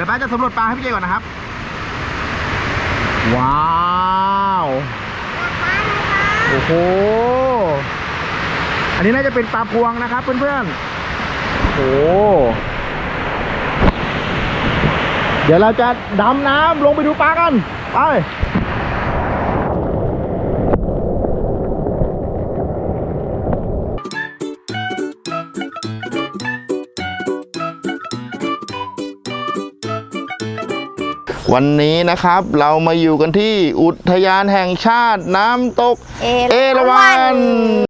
ดี๋ยวแป๊บจะสำรวจปลาให้พี่เจก่อนนะครับ ว้าวโอ้โห อันนี้น่าจะเป็นปลาพวงนะครับ เพื่อนๆโอ้โห เดี๋ยวเราจะดำน้ำลงไปดูปลากัน ไป วันนี้นะครับเรามาอยู่กันที่อุทยานแห่งชาติน้ำตก เอราวัณ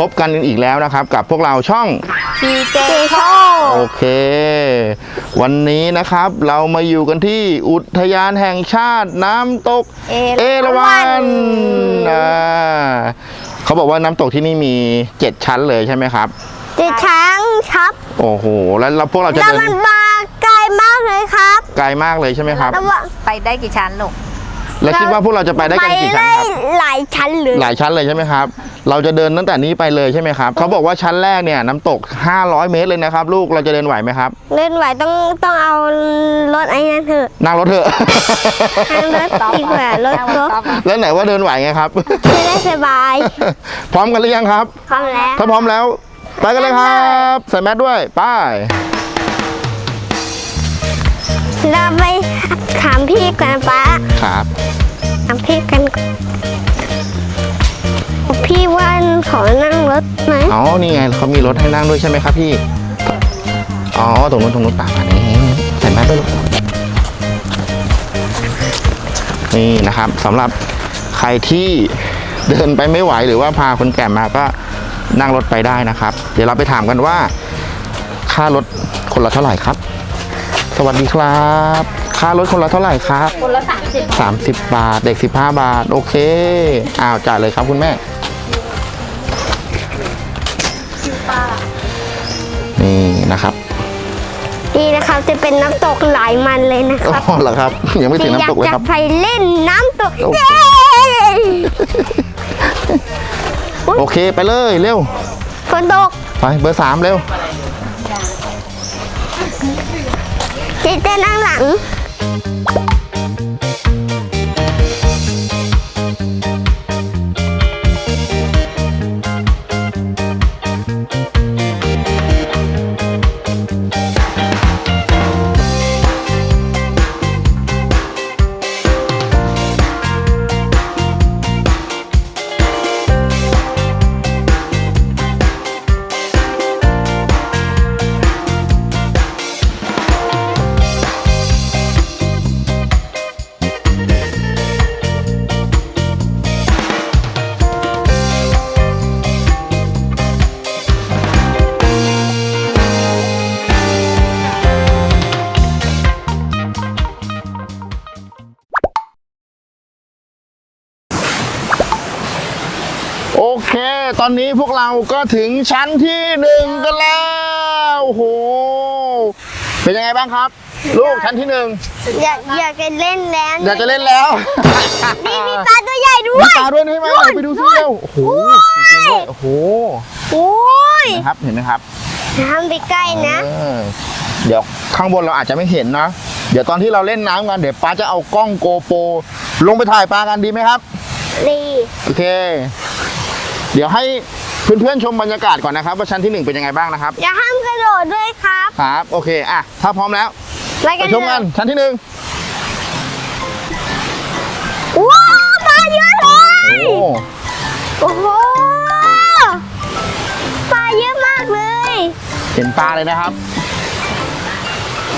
พบกันอีกแล้วนะครับ กับพวกเราช่องพีเจโชโอเค วันนี้นะครับเรามาอยู่กันที่อุทยานแห่งชาติน้ำตกเอราวัณอ่าเขาบอกว่าน้ำตกที่นี่มีเจ็ดชั้นเลยใช่ไหมครับเจะช้างครับโอ้โห แล้วเราพวกเราจะแล้วเดินมันมาไกลมากเลยครับไกลมากเลยใช่ไหมครับ แล้วว่าไปได้กี่ชั้นลูก แล้วคิดว่าพวกเราจะไปได้กันกี่ชั้นไปครับได้หลายชั้นเลยหลายชั้นเลยใช่ไหมครับ เราจะเดินตั้งแต่นี้ไปเลยใช่ไหมครับเขาบอกว่าชั้นแรกเนี่ยน้ำตก 500 เมตรเลยนะครับ ลูกเราจะเดินไหวไหมครับ เล่นไหวต้องต้องเอารถไอ้นั่นเถอะนั่งรถเถอะ ทางรถดีกว่ารถรถแล้วไหนว่าเดินไหวไงครับ จะได้สบาย พร้อมกันหรือยังครับ พร้อมแล้ว ถ้าพร้อมแล้ว ไปกันเลยครับ ใส่แมสด้วย ไป เราไปถามพี่กันป้าครับถามพี่กันก่อนพี่ว่าขอนั่งรถไหมอ๋อนี่ไงเขามีรถให้นั่งด้วยใช่ไหมครับพี่ อ๋อตรงนู้นตรงนู้นป่าอันนี้ใส่แมสด้วยลูกนี่นะครับสำหรับใครที่เดินไปไม่ไหวหรือว่าพาคนแก่มาก็นั่งรถไปได้นะครับ เดี๋ยวเราไปถามกันว่า ค่ารถคนละเท่าไหร่ครับ สวัสดีครับ ค่ารถคนละเท่าไหร่ครับ คนละสามสิบสามสิบบาท เด็กสิบห้าบาท โอเค อ้าวจ่ายเลยครับคุณแม่ นี่นะครับดีนะครับจะเป็นน้ำตกหลายมันเลยนะคอ๋รับอเหรอครับ ยังไม่ถึงอยาน้ำตกกเลยจะครับ ไปเล่นน้ำตกโอ้เย้โอเคไปเลยเร็วฝนตก ไปเบอร์สามเร็ว เจ๊เต้นนั่งหลัง นนี้พวกเราก็ถึงชั้นที่หนึ่งกันแล้วโอ้โห เป็นยังไงบ้างครับ ลูกชั้นที่หนึ่งอยากอยากจะเล่นแล้วอยากจะเล่นแล้ว มีมีปลาตัวใหญ่ด้วมียปลาด้วยใช่ไหมไหนไปดูซิเร็วโอ้โหจริงๆด้วยโอ้โหโอ้ยนะครับเห็นไหมครับทำไปใกล้นะเออเดี๋ยวข้างบนเราอาจจะไม่เห็นนะ เดี๋ยวตอนที่เราเล่นน้ำกันเดี๋ยวป้าจะเอากล้องโกโปรลงไปถ่ายปลากันดีไหมครับดีโอเค เดี๋ยวให้เพื่อนๆชมบรรยากาศก่อนนะครับว่าชั้นที่หนึ่งเป็นยังไงบ้างนะครับอย่าห้ามกระโดดด้วยครับ ครับโอเคอะถ้าพร้อมแล้วไปไปไปกันชมกันชั้นที่หนึ่งว้าวปลาเยอะเลยโอ้โอ้โหปลาเยอะมากเลย เห็นปลาเลยนะครับ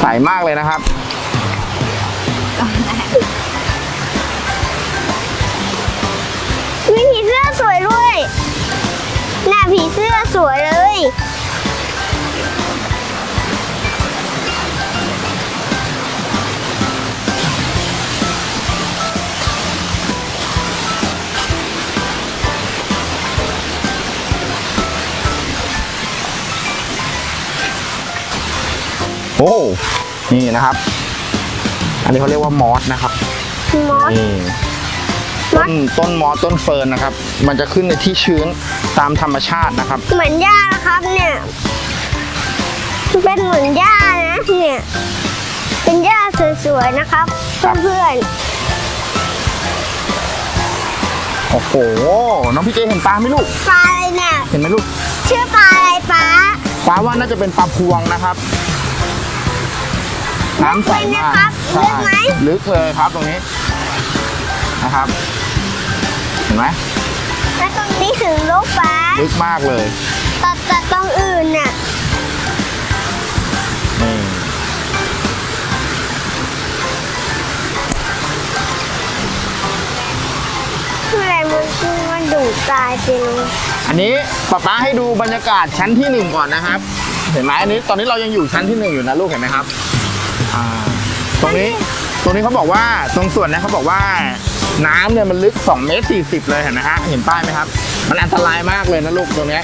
ใสมากเลยนะครับมีผีเสื้อสวยด้วยน่า ผีเสื้อสวยเลย โอ้ นี่นะครับ อันนี้เขาเรียกว่ามอสนะครับ มอสนี่มอต้สนต้นมอสต้นเฟิร์นนะครับ มันจะขึ้นในที่ชื้น ตามธรรมชาตินะครับ เหมือนหญ้านะครับเนี่ยเป็นเหมือนหญ้านะเนี่ยเป็นหญ้าสวยๆนะครับเพื่อนโอ้โห น้องพี่เจเห็นปลาไหมลูก ๆปลาอะไรเนี่ยเห็นไหมลูก ชื่อปลาอะไรปลาปลาว่าน่าจะเป็นปลาพวงนะครับ น้ำใสมากใช่ลึกเลยครับตรงนี้นะครับ เห็นไหม แล้วตรงนี้ถึงลูกปลาลึกมากเลยแต่แต่ตรงอื่นน่ะนี่อะไรมันคือมันดูดตายจริงอันนี้ป๊าป๊าให้ดูบรรยากาศชั้นที่หนึ่งก่อนนะครับ เห็นไหมอันนี้ตอนนี้เรายังอยู่ชั้นที่หนึ่งอยู่นะลูกเห็นไหมครับอ่าตรงนี้ตรงนี้เขาบอกว่าตรงส่วนเนี้เขาบอกว่า น้ำเนี่ยมันลึก2เมตร40 เลยเห็นไหมฮะ เห็นป้ายไหมครับ มันอันตรายมากเลยนะลูกตรงเนี้ย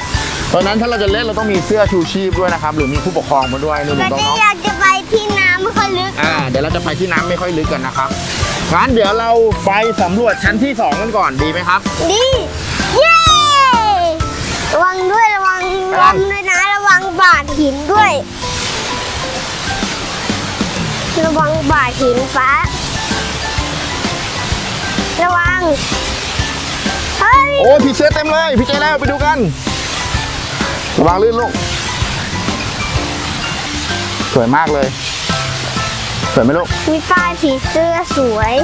เพราะฉะนั้นถ้าเราจะเล่นเราต้องมีเสื้อชูชีพด้วยนะครับ หรือมีผู้ปกครองมาด้วยหนูเราน้จะองอยากจะไปที่น้ำไม่ค่อยลึกๆอ่า เดี๋ยวเราจะไปที่น้ำไม่ค่อยลึกกันนะครับงั้นเดี๋ยวเราไปสำรวจชั้นที่สองกันก่อนดีไหมครับ ดี เย้ระวังด้วยระวังไประวังด้วยนะระวังบาดหินด้วย ระวังบาดหินฟ้า ระวัง เฮ้ย โอ้ผีเสื้อเต็มเลย พี่เจแล้วไปดูกันระวังลื่นลูก สวยมากเลย สวยไหมลูก มีป้ายผีเสื้อสวย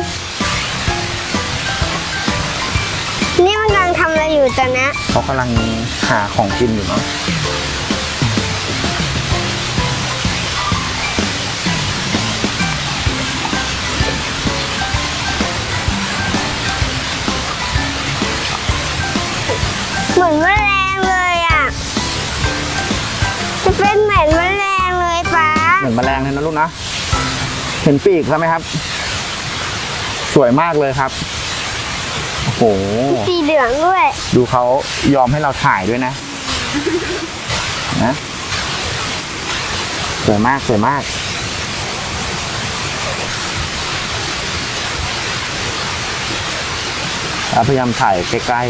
นี่มันกำลังทำอะไรอยู่ตอนเนี้ยเขากำลังหาของกินอยู่เนาะ เหมือนแมลงเลยอะ จะเป็นเหมือนแมลงเลยป้าเหมือนแมลงเลยนะลูกนะ เห็นปีกใช่ไหมครับ สวยมากเลยครับ โอ้โห สีเหลืองด้วย ดูเขายอมให้เราถ่ายด้วยนะ นะ สวยมากสวยมากเราพยายามถ่ายใกล้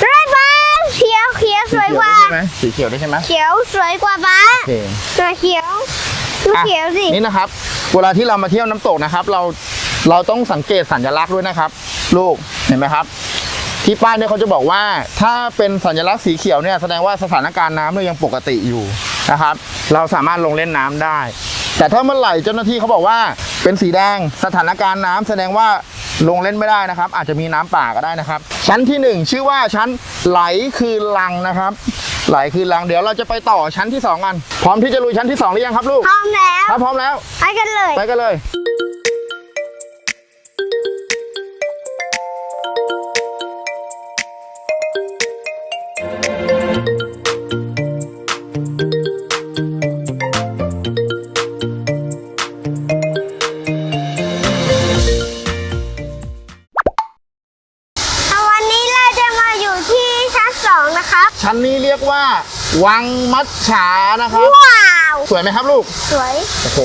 ได้ป้าเขียวเขียว ๆ สวยกว่าสีเขียวได้ใช่ไหมสีเขียวได้ใช่ไหมเขียวสวยกว่าป้าโอเคตัวเขียวดูอะเขียวสินี่นะครับ เวลาที่เรามาเที่ยวน้ำตกนะครับ เราเราต้องสังเกตสัญลักษณ์ด้วยนะครับ ลูกเห็นไหมครับ ที่ป้ายเนี่ยเขาจะบอกว่าถ้าเป็นสัญลักษณ์สีเขียวเนี่ยแสดงว่าสถานการณ์น้ำเนี่ยยังปกติอยู่นะครับ เราสามารถลงเล่นน้ำได้ แต่ถ้าเมื่อไหร่เจ้าหน้าที่เขาบอกว่าเป็นสีแดงสถานการณ์น้ำแสดงว่า ลงเล่นไม่ได้นะครับ อาจจะมีน้ำป่าก็ได้นะครับ ชั้นที่หนึ่งชื่อว่าชั้นไหลคือลังนะครับ ไหลคือลังเดี๋ยวเราจะไปต่อชั้นที่สองกันพร้อมที่จะลุยชั้นที่สองหรือยังครับลูกพร้อมแล้วถ้าพร้อมแล้ว ไปกันเลย ไปกันเลย มัจฉานะครับ ว้าว สวยไหมครับลูก สวย โอ้โห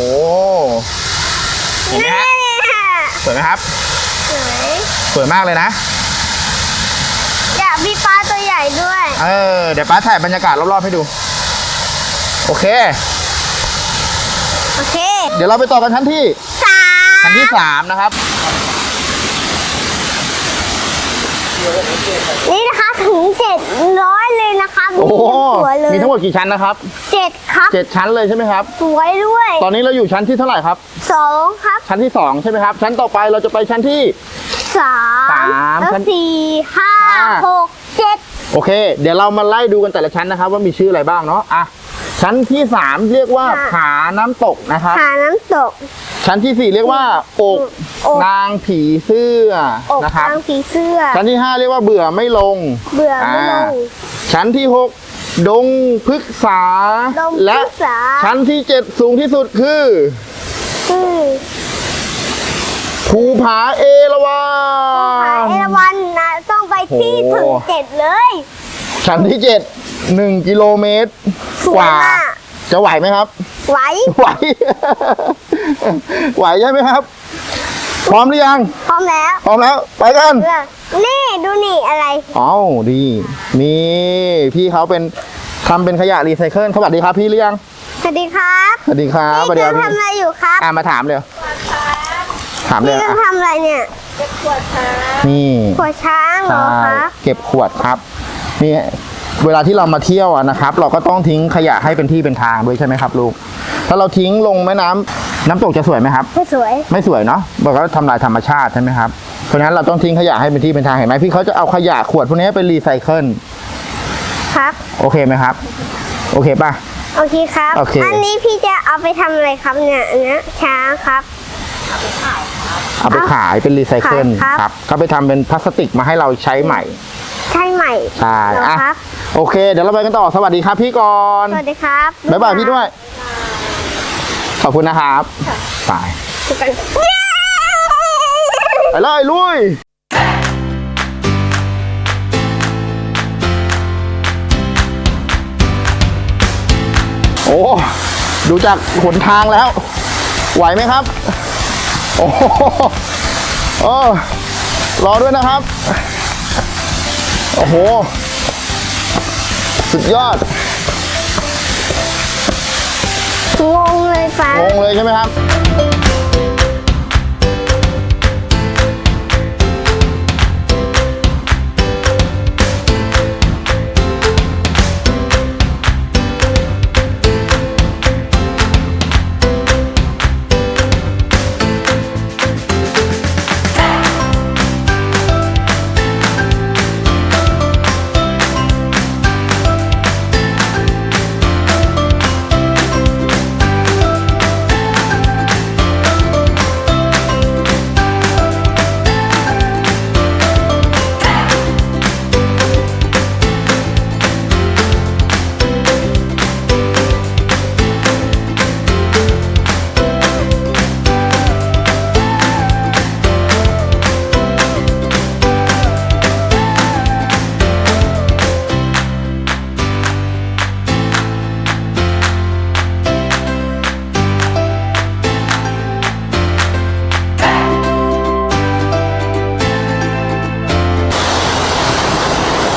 เห็นไหมนี่ฮะสวยไหมครับ สวย สวยมากเลยนะ อยากมีปลาตัวใหญ่ด้วย เออ เดี๋ยวป้าถ่ายบรรยากาศรอบๆให้ดู โอเค โอเค เดี๋ยวเราไปต่อกันชั้นที่สามชั้นที่สามนะครับ นี่นะคะถึงเจ็ดร้อย เลยนะครับโอ้โหสวยเลยมีทั้งหมดกี่ชั้นนะครับเจ็ดครับเจ็ดชั้นเลยใช่ไหมครับ สวยด้วย ตอนนี้เราอยู่ชั้นที่เท่าไหร่ครับสองครับ ชั้นที่สองใช่ไหมครับ ชั้นต่อไปเราจะไปชั้นที่สามสามแล้วชั้นสี่ห้าห้าหกเจ็ดโอเค เดี๋ยวเรามาไล่ดูกันแต่ละชั้นนะครับ ว่ามีชื่ออะไรบ้างเนาะอะชั้นที่สามเรียกว่าผาน้ำตกนะครับหาน้ำตก ชั้นที่สี่เรียกว่าอกอกนางผีเสื้ออกนะครับทางผีเสื้อ ชั้นที่ห้าเรียกว่าเบื่อไม่ลง เบื่อไม่ลอ่าง ชั้นที่หกดงพฤกษา ดงและพฤกษาชั้นที่เจ็ดสูงที่สุดคือคือภูผาเอราวัหาณเอราวันนะต้องไปที่โอ้ ถึงเจ็ดเลย ชั้นที่เจ็ดหนึ่งกิโลเมตรสวยกว่ามาก จะไหวไหมครับ ไหว ไหว ไหวใช่ไหมครับ พร้อมหรือยัง พร้อมแล้วพร้อมแล้ว ไปกันเลือกนี่ดูนี่อะไรอ้าวดี นี่พี่เขาเป็นทำเป็นขยะรีไซเคิลสวัสดีครับพี่หรือยัง สวัสดีครับสวัสดีครับสวัสพี่ดีครับกำลังพี่ทำอะไรอยู่ครับอ่ามาถามเลยถามเลพี่ยกำลังอะทำอะไรเนี่ยนี่หัวช้างเหรอใช่คะเก็บขวดครับ นี่ เวลาที่เรามาเที่ยวอะนะครับ เราก็ต้องทิ้งขยะให้เป็นที่เป็นทางด้วยใช่ไหมครับลูก ถ้าเราทิ้งลงแม่น้ำน้ำตกจะสวยไหมครับ ไม่สวย ไม่สวยเนาะบอกว่าทำลายธรรมชาติใช่ไหมครับ เพราะฉะนั้นเราต้องทิ้งขยะให้เป็นที่เป็นทางเห็นไหมพี่เขาจะเอาขยะขวดพวกนี้ไปรีไซเคิล ครับ โอเคไหมครับ โอเคป่ะ โอเคครับโอเคอันนี้พี่จะเอาไปทำอะไรครับเนี่ยอันเนี้ยช้างครับเอาไปขายเป็นรีไซเคิลขายครับครับเขาไปทำเป็นพลาสติกมาให้เราใช้ใหม่ ใช่ไหมใช่เหรออะครับ โอเค เดี๋ยวเราไปกันต่อสวัสดีครับพี่ก่อนสวัสดีครับบ๊ายบายพี่ด้วย ขอบคุณนะครับไปกันไปเลยลุยโอ้ดูจากหนทางแล้ว ไหวไหมครับ โอ้โหเออรอด้วยนะครับ โอ้โห สุดยอด งงเลยฟ้างงเลยใช่ไหมครับ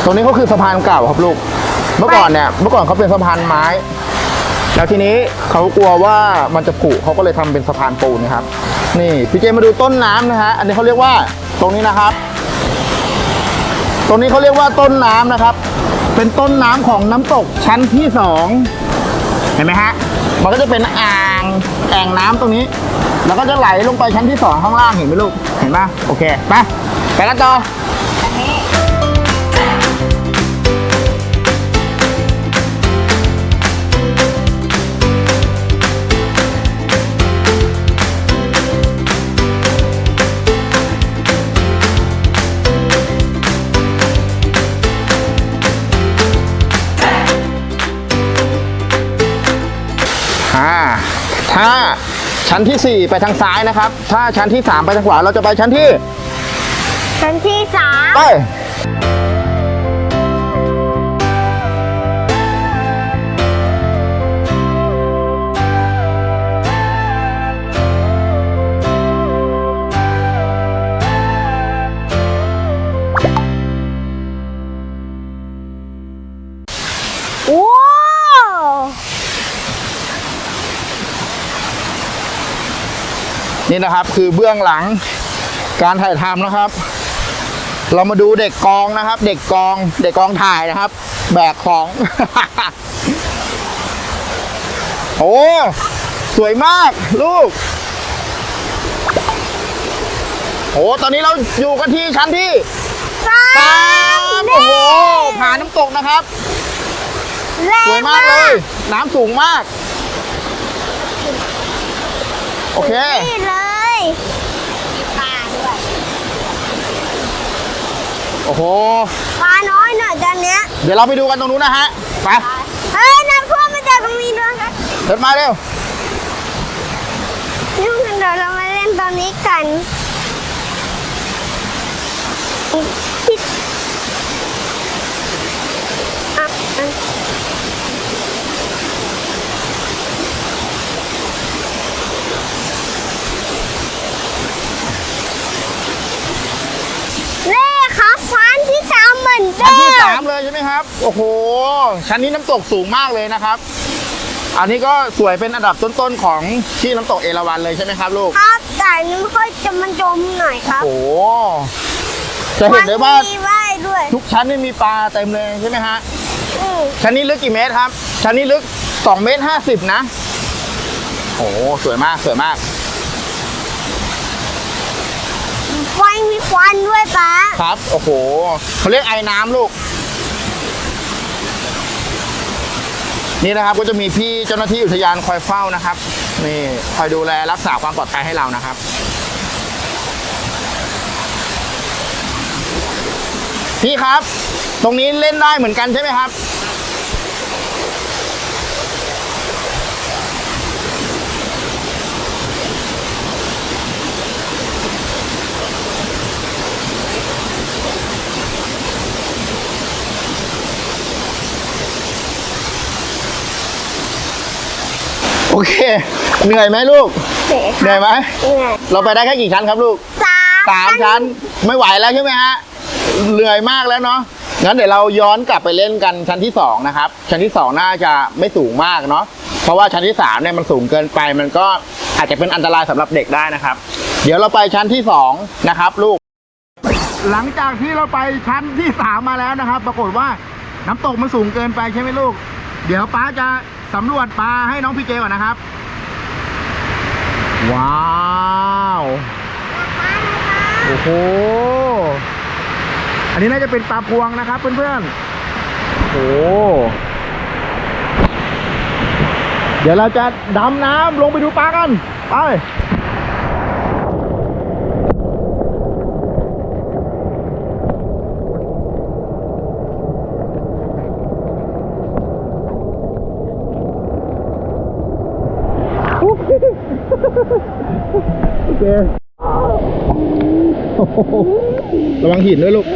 รงนี้ก็คือสะพานเก่าครับลูก เมื่อก่อนเนี่ยเมื่อก่อนเขาเป็นสะพานไม้ แล้วทีนี้เขากลัวว่ามันจะผุเขาก็เลยทำเป็นสะพานปูนนะครับ นี่พี่เจมาดูต้นน้ำนะฮะอันนี้เขาเรียกว่าตรงนี้นะครับ ตรงนี้เขาเรียกว่าต้นน้ำนะครับ เป็นต้นน้ำของน้ำตกชั้นที่สองเห็นไหมฮะมันก็จะเป็นอ่างแอ่งน้ำตรงนี้ แล้วก็จะไหลลงไปชั้นที่สองข้างล่างเห็นไหมลูกเห็นปะโอเคไปไปกันต่อ ชั้นที่ 4 ไปทางซ้ายนะครับ ถ้าชั้นที่ 3 ไปทางขวา เราจะไปชั้นที่ ชั้นที่สาม ไป นี่นะครับคือเบื้องหลังการถ่ายทำนะครับ เรามาดูเด็กกองนะครับ เด็กกอง เด็กกองถ่ายนะครับ แบกของ โอ้สวยมากลูกโอ้ตอนนี้เราอยู่กันที่ชั้นที่สาสามมโอ้โหผาน้ำตกนะครับแรสวยงมากเลย น้ำสูงมาก โอเค นี่เลยมีปลาด้วยโอ้โห ปลาน้อยหน่อยตอนเนี้ยเดี๋ยวเราไปดูกันตรงนู้นนะฮะ ไปเฮ้ยน้ำท่วมมาจากตรงนี้ด้วยครับเดินมาเร็วนี่เดี๋ยวเรามาเล่นตอนนี้กันพิษอะอะเล่ครับฟันที่สาม เหมือนเดิชั้นมที่สามเลยใช่ไหมครับ โอ้โห ชั้นนี้น้ำตกสูงมากเลยนะครับ อันนี้ก็สวยเป็นอันดับต้นๆของที่น้ำตกเอราวัณเลยใช่ไหมครับลูก ครับแต่นี่ค่อยจะมันจมหน่อยครับ โอ้โห จะเห็นได้ว่ามีว่ายด้วย ทุกชั้นนี่มีปลาเต็มเลยใช่ไหมฮะอืมชั้นนี้ลึกกี่เมตรครับ ชั้นนี้ลึก2เมตร50นะ โอ้โหสวยมากสวยมาก ไฟมีควันด้วยป้าครับ โอ้โหเขาเรียกไอ้น้ำลูก นี่นะครับก็จะมีพี่เจ้าหน้าที่อุทยานคอยเฝ้านะครับ นี่คอยดูแลรักษาความปลอดภัยให้เรานะครับพี่ครับ ตรงนี้เล่นได้เหมือนกันใช่ไหมครับ เค เหนื่อยไหมลูกเสียเหนื่อยไหมเหนื่อยเราไปได้แค่กี่ชั้นครับลูกสามสามชั้นไม่ไหวแล้วใช่ไหมฮะเหนื่อยมากแล้วเนาะงั้นเดี๋ยวเราย้อนกลับไปเล่นกันชั้นที่สองนะครับ ชั้นที่สองน่าจะไม่สูงมากเนาะเพราะว่าชั้นที่สามเนี่ยมันสูงเกินไป มันก็อาจจะเป็นอันตรายสำหรับเด็กได้นะครับ เดี๋ยวเราไปชั้นที่สองนะครับ ลูก หลังจากที่เราไปชั้นที่สามมาแล้วนะครับ ปรากฏว่าน้ำตกมันสูงเกินไปใช่ไหมลูก เดี๋ยวป้าจะ สำรวจปลาให้น้องพี่เจก่อนนะครับ ว้าวโอ้โหอันนี้น่าจะเป็นปลาพวงนะครับเพื่อนๆโอ้โหเดี๋ยวเราจะดำน้ำลงไปดูปลากันไป โอเคโอ้โหระวั งหินด้วยลูก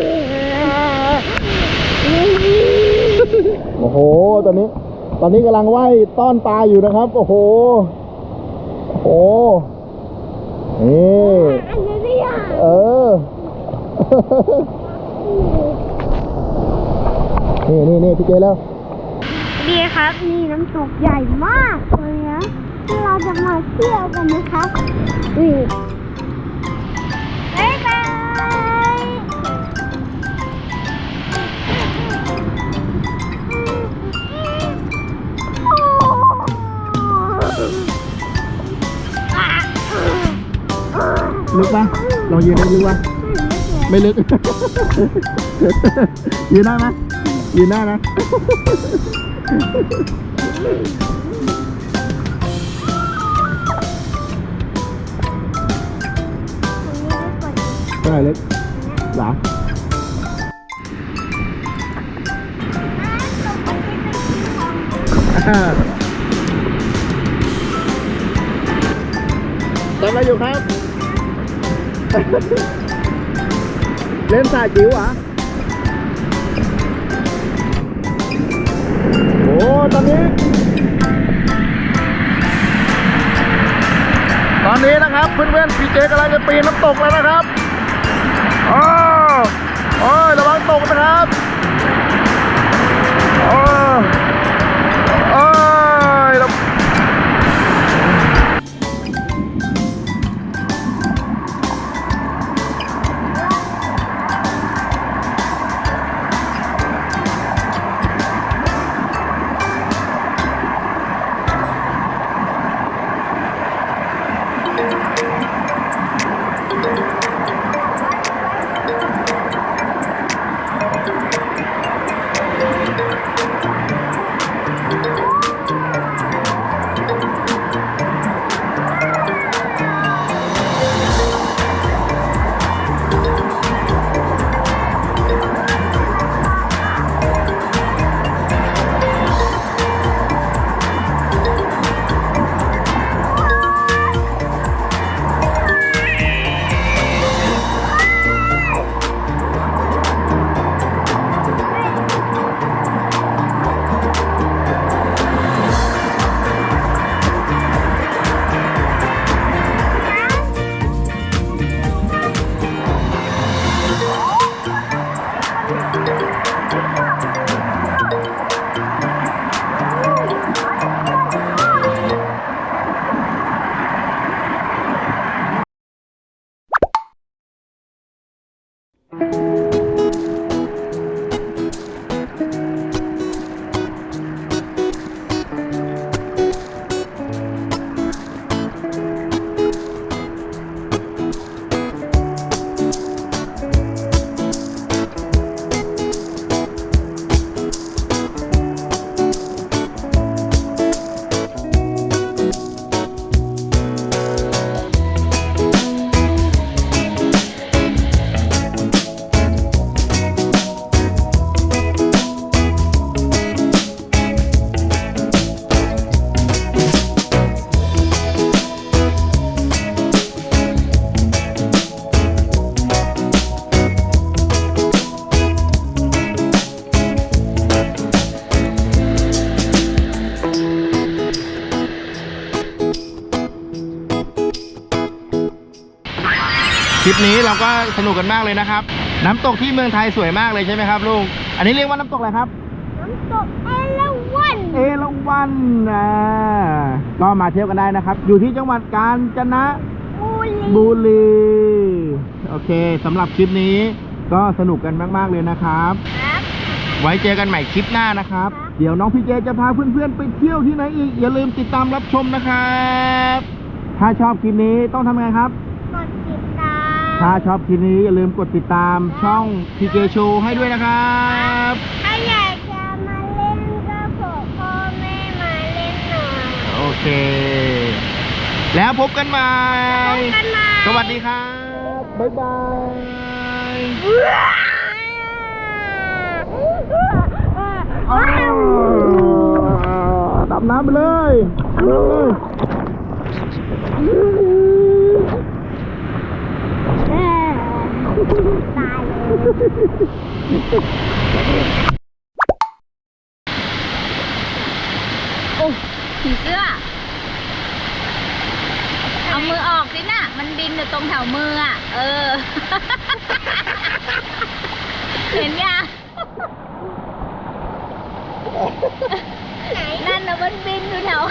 โอ้โห ตอนนี้ ตอนนี้กำลังว่ายต้อนปลาอยู่นะครับ โอ้โห โอ้โหนี่เออ นี่นี่นี่พี่เจแล้วดีครับนี่น้ำตกใหญ่มากเลยนะเราจะมาเที่ยวกันนะครับนี่ ลึกปะลองยืนได้ลึกปะไม่ลึก ยืนได้ไหมยืนได้นะ ได้ลึกหรออ่าทำอะไรอยู่ครับ เล่นสายจิ๋วเหรอะโอ้ตอนนี้ ตอนนี้นะครับเพื่อนๆพีเจกำลังจะปีนน้ำตกแล้วนะครับ โอ้โอ้ยระวังตกนะครับ คลิปนี้เราก็สนุกกันมากเลยนะครับ น้ำตกที่เมืองไทยสวยมากเลยใช่ไหมครับลุงอันนี้เรียกว่าน้ำตกอะไรครับ น้ำตกเอราวัณเอราวันอ่าก็มาเที่ยวกันได้นะครับ อยู่ที่จังหวัดกาญจนบุรีบุรีโอเคสำหรับคลิปนี้ก็สนุกกันมาก ๆ เลยนะครับครับ ไว้เจอกันใหม่คลิปหน้านะครับ เดี๋ยวน้องพี่เจจะพาเพื่อนๆไปเที่ยวที่ไหนอีก อย่าลืมติดตามรับชมนะครับ ถ้าชอบคลิปนี้ต้องทำไงครับกดติดตาม ถ้าชอบคลิปนี้อย่าลืมกดติดตามช่องพีเจโชให้ด้วยนะครับ ถ้าอยากจะมาเล่นก็บอกพ่อแม่มาเล่นหน่อยโอเค แล้วพบกันใหม่ พบกันใหม่สวัสดีครับ บ๊ายบายว้าวดับน้ำไปเลยเอาเลย ตายเลยโอ้ผีเสื้อ เอามือออกสิน่ะ มันบินอยู่ตรงแถวมืออะ เออ เห็นยังนั่นนะมันบินอยู่แถว